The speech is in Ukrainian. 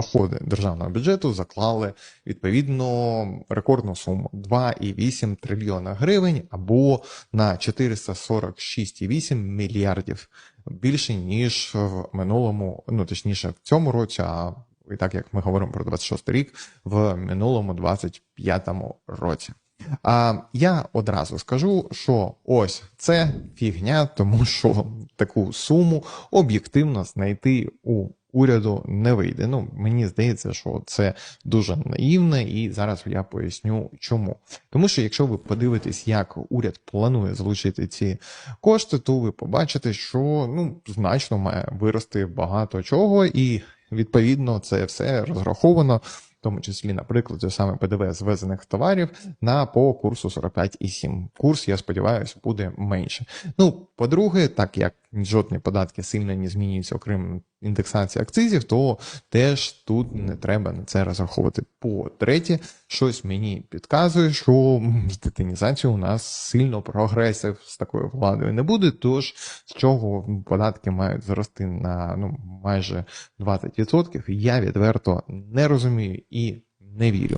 доходи державного бюджету заклали відповідно рекордну суму 2,8 трильйона гривень або на 446,8 мільярдів більше ніж в минулому, ну точніше в цьому році, а і так як ми говоримо про 26 рік, в минулому 25-му році. А я одразу скажу, що ось це фігня, тому що таку суму об'єктивно знайти у уряду не вийде. Ну мені здається, що це дуже наївне, і зараз я поясню, чому. Тому що якщо ви подивитесь, як уряд планує залучити ці кошти, то ви побачите, що ну значно має вирости багато чого, і відповідно це все розраховано. В тому числі, наприклад, саме ПДВ звезених товарів на по курсу 45,7. Курс, я сподіваюся, буде менше. Ну, по-друге, так як жодні податки сильно не змінюються, окрім індексації акцизів, то теж тут не треба на це розраховувати. По-третє, щось мені підказує, що з у нас сильно прогресів з такою владою не буде. Тож з чого податки мають зрости на ну майже 20%, я відверто не розумію і не вірю.